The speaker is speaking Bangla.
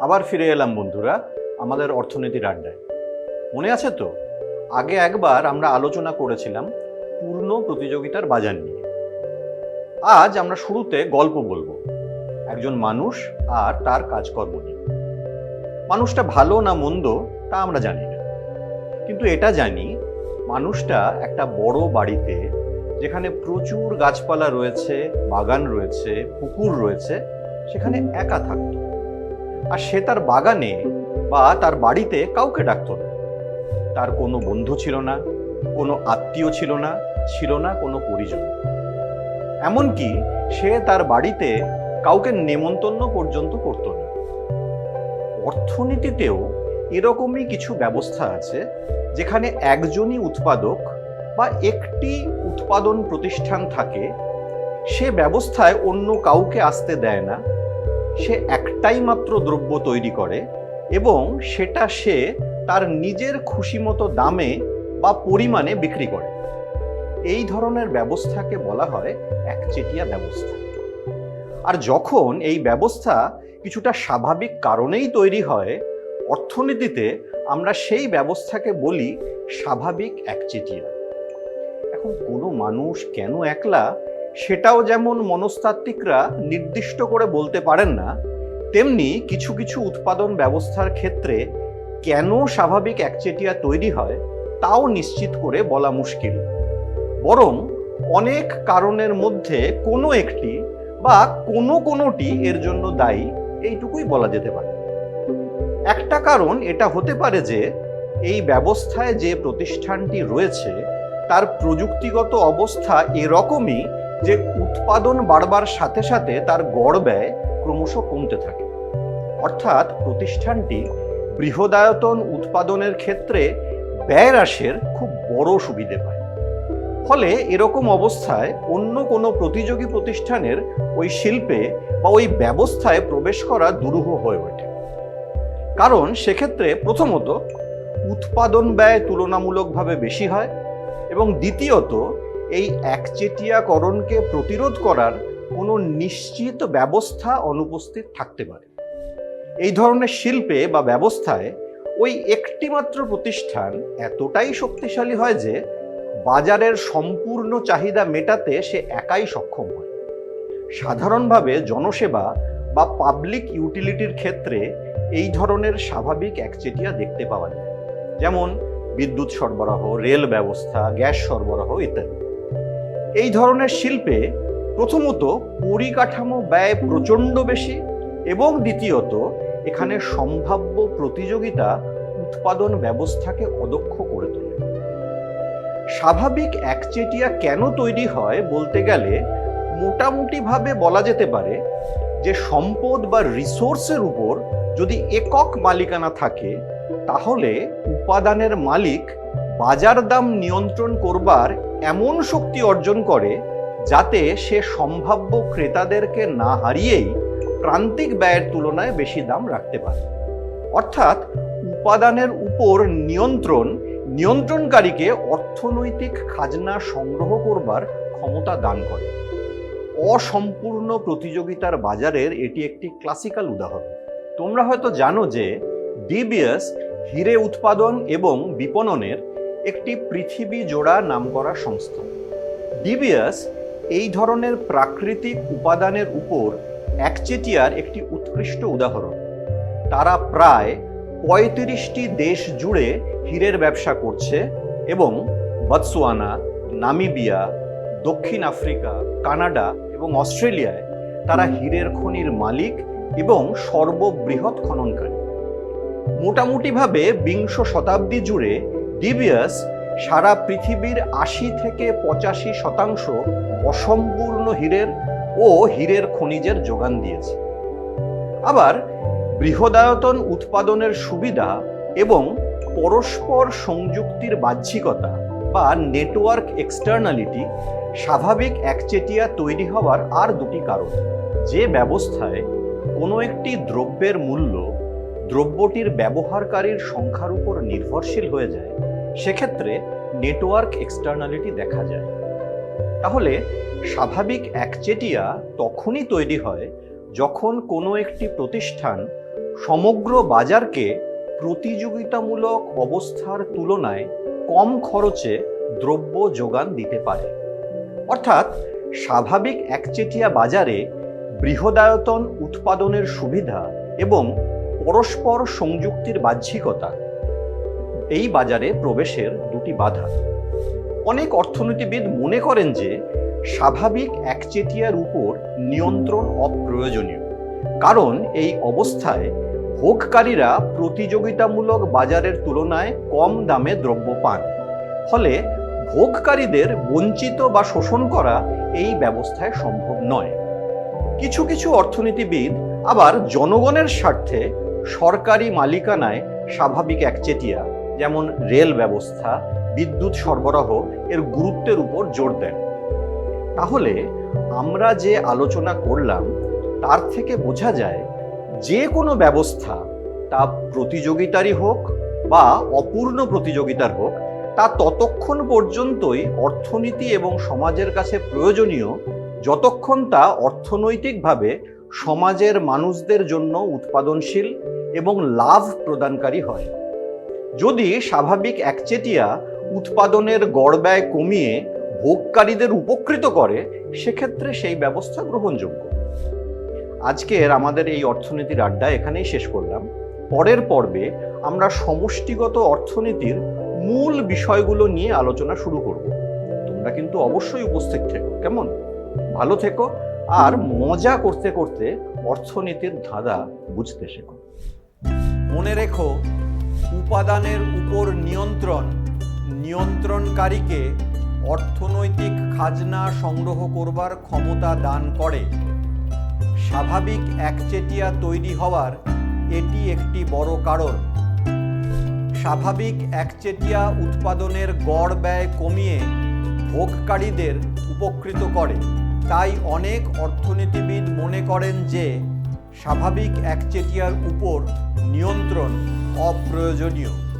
আবার ফিরে এলাম বন্ধুরা, আমাদের অর্থনীতির আড্ডায়। মনে আছে তো? আগে একবার আমরা আলোচনা করেছিলাম পূর্ণ প্রতিযোগিতার বাজার নিয়ে। আজ আমরা শুরুতে গল্প বলব, একজন মানুষ আর তার কাজকর্ম নিয়ে। মানুষটা ভালো না মন্দ, তা আমরা জানি না। কিন্তু এটা জানি, মানুষটা একটা বড় বাড়িতে যেখানে প্রচুর গাছপালা রয়েছে, বাগান রয়েছে, পুকুর রয়েছে, সেখানে একা থাকতো। আর সে তার বাগানে বা তার বাড়িতে কাউকে ডাকতো না। তার কোনো বন্ধু ছিল না, কোনো আত্মীয় ছিল না ছিল না কোনো পরিজন। এমনকি সে তার বাড়িতে কাউকে নেমন্তন্ন পর্যন্ত করতো না। অর্থনীতিতেও এরকমই কিছু ব্যবস্থা আছে, যেখানে একজনই উৎপাদক বা একটি উৎপাদন প্রতিষ্ঠান থাকে, সে ব্যবস্থায় অন্য কাউকে আসতে দেয় না। সে একটাই মাত্র দ্রব্য তৈরি করে এবং সেটা সে তার নিজের খুশিমতো দামে বা পরিমাণে বিক্রি করে। এই ধরনের ব্যবস্থাকে বলা হয় একচেটিয়া ব্যবস্থা। আর যখন এই ব্যবস্থা কিছুটা স্বাভাবিক কারণেই তৈরি হয়, অর্থনীতিতে আমরা সেই ব্যবস্থাকে বলি স্বাভাবিক একচেটিয়া। এখন কোনো মানুষ কেন একলা? সেটাও যেমন মনস্তাত্ত্বিকরা নির্দিষ্ট করে বলতে পারেন না, তেমনি কিছু কিছু উৎপাদন ব্যবস্থার ক্ষেত্রে কেন স্বাভাবিক একচেটিয়া তৈরি হয়, তাও নিশ্চিত করে বলা মুশকিল। বরং অনেক কারণের মধ্যে কোনো একটি বা কোনো কোনোটি এর জন্য দায়ী, এইটুকুই বলা যেতে পারে। একটা কারণ এটা হতে পারে যে, এই ব্যবস্থায় যে প্রতিষ্ঠানটি রয়েছে তার প্রযুক্তিগত অবস্থা এরকমই যে উৎপাদন বাড়বার সাথে সাথে তার গড় ব্যয় ক্রমশ কমতে থাকে। অর্থাৎ প্রতিষ্ঠানটি বৃহদায়তন উৎপাদনের ক্ষেত্রে ব্যয় হ্রাসের খুব বড় সুবিধে পায়। ফলে এরকম অবস্থায় অন্য কোনো প্রতিযোগী প্রতিষ্ঠানের ওই শিল্পে বা ওই ব্যবস্থায় প্রবেশ করা দুরূহ হয়ে ওঠে। কারণ সেক্ষেত্রে প্রথমত উৎপাদন ব্যয় তুলনামূলকভাবে বেশি হয় এবং দ্বিতীয়ত, এই একচেটিয়াকরণকে প্রতিরোধ করার কোনো নিশ্চিত ব্যবস্থা অনুপস্থিত থাকতে পারে। এই ধরনের শিল্পে বা ব্যবস্থায় ওই একটিমাত্র প্রতিষ্ঠান এতটাই শক্তিশালী হয় যে, বাজারের সম্পূর্ণ চাহিদা মেটাতে সে একাই সক্ষম হয়। সাধারণভাবে জনসেবা বা পাবলিক ইউটিলিটির ক্ষেত্রে এই ধরনের স্বাভাবিক একচেটিয়া দেখতে পাওয়া যায়। যেমন বিদ্যুৎ সরবরাহ, রেল ব্যবস্থা, গ্যাস সরবরাহ ইত্যাদি। এই ধরনের শিল্পে প্রথমত পরিকাঠামো ব্যয় প্রচণ্ড বেশি এবং দ্বিতীয়ত এখানে সম্ভাব্য প্রতিযোগিতা উৎপাদন ব্যবস্থাকে অদক্ষ করে তোলে। স্বাভাবিক একচেটিয়া কেন তৈরি হয় বলতে গেলে মোটামুটিভাবে বলা যেতে পারে যে সম্পদ বা রিসোর্সের উপর যদি একক মালিকানা থাকে তাহলে উপাদানের মালিক বাজার দাম নিয়ন্ত্রণ করবার এমন শক্তি অর্জন করে যাতে সে সম্ভাব্য ক্রেতাদেরকে না হারিয়েই প্রান্তিক ব্যয়ের তুলনায় বেশি দাম রাখতে পারে। অর্থাৎ উপাদানের উপর নিয়ন্ত্রণ নিয়ন্ত্রণকারীকে অর্থনৈতিক খাজনা সংগ্রহ করবার ক্ষমতা দান করে। অসম্পূর্ণ প্রতিযোগিতার বাজারের এটি একটি ক্লাসিক্যাল উদাহরণ। তোমরা হয়তো জানো যে ডিবিএস, হিরে উৎপাদন এবং বিপণনের একটি পৃথিবী জোড়া নামকরা সংস্থা। ডিবিএস এই ধরনের প্রাকৃতিক উপাদানের উপর একচেটিয়ার একটি উৎকৃষ্ট উদাহরণ। তারা প্রায় পঁয়ত্রিশটি দেশ জুড়ে হীরের ব্যবসা করছে এবং বতসোয়ানা নামিবিয়া, দক্ষিণ আফ্রিকা, কানাডা এবং অস্ট্রেলিয়ায় তারা হীরের খনির মালিক এবং সর্ববৃহৎ খননকারী। মোটামুটিভাবে বিংশ শতাব্দী জুড়ে ডিবিয়াস সারা পৃথিবীর আশি থেকে পঁচাশি শতাংশ অসম্পূর্ণ হীরের ও হীরের খনিজের যোগান দিয়েছে। আবার বৃহদায়তন উৎপাদনের সুবিধা এবং পরস্পর সংযুক্তির বাহ্যিকতা বা নেটওয়ার্ক এক্সটার্নালিটি স্বাভাবিক একচেটিয়া তৈরি হওয়ার আর দুটি কারণ। যে ব্যবস্থায় কোনো একটি দ্রব্যের মূল্য দ্রব্যটির ব্যবহারকারীর সংখ্যার উপর নির্ভরশীল হয়ে যায়, সেক্ষেত্রে নেটওয়ার্ক এক্সটার্নালিটি দেখা যায়। তাহলে স্বাভাবিক একচেটিয়া তখনই তৈরি হয় যখন কোনো একটি প্রতিষ্ঠান সমগ্র বাজারকে প্রতিযোগিতামূলক অবস্থার তুলনায় কম খরচে দ্রব্য যোগান দিতে পারে। অর্থাৎ স্বাভাবিক একচেটিয়া বাজারে বৃহদায়তন উৎপাদনের সুবিধা এবং পরস্পর সংযুক্তির বাহ্যিকতা। এই বাজারে প্রবেশের দুটি বাধা। অনেক অর্থনীতিবিদ মনে করেন যে, স্বাভাবিক একচেটিয়ার উপর নিয়ন্ত্রণ অপ্রয়োজনীয়। কারণ এই অবস্থায় ভোগকারীরা প্রতিযোগিতামূলক বাজারের তুলনায় কম দামে দ্রব্য পান। ফলে ভোগকারীদের বঞ্চিত বা শোষণ করা এই ব্যবস্থায় সম্ভব নয়। কিছু কিছু অর্থনীতিবিদ আবার জনগণের স্বার্থে সরকারি মালিকানায় স্বাভাবিক একচেটিয়া, যেমন রেল ব্যবস্থা, বিদ্যুৎ সরবরাহ, এর গুরুত্বের উপর জোর দেন। তাহলে আমরা যে আলোচনা করলাম, তার থেকে বোঝা যায় যে কোনো ব্যবস্থা, তা প্রতিযোগিতারই হোক বা অপূর্ণ প্রতিযোগিতার হোক, তা ততক্ষণ পর্যন্তই অর্থনীতি এবং সমাজের কাছে প্রয়োজনীয়, যতক্ষণ তা অর্থনৈতিকভাবে সমাজের মানুষদের জন্য উৎপাদনশীল এবং লাভ প্রদানকারী হয়। যদি স্বাভাবিক একচেটিয়া উৎপাদনের গড় ব্যয় কমিয়ে ভোগকারীদের উপকৃত করে, সেক্ষেত্রে সেই ব্যবস্থা গ্রহণযোগ্য। আজকের আমাদের এই অর্থনীতির আড্ডা এখানেই শেষ করলাম। পরের পর্বে আমরা সমষ্টিগত অর্থনীতির মূল বিষয়গুলো নিয়ে আলোচনা শুরু করব। তোমরা কিন্তু অবশ্যই উপস্থিত থেকো, কেমন? ভালো থেকো আর মজা করতে করতে অর্থনীতির ধাঁধা বুঝতে শেখো। মনে রেখো, উপাদানের উপর নিয়ন্ত্রণ, নিয়ন্ত্রণকারীকে অর্থনৈতিক খাজনা সংগ্রহ করবার ক্ষমতা দান করে। স্বাভাবিক একচেটিয়া তৈরি হওয়ার এটি একটি বড় কারণ। স্বাভাবিক একচেটিয়া উৎপাদনের গড় ব্যয় কমিয়ে ভোগকারীদের উপকৃত করে। তাই অনেক অর্থনীতিবিদ মনে করেন যে স্বাভাবিক একচেটিয়ার উপর নিয়ন্ত্রণ অপ্রয়োজনীয়।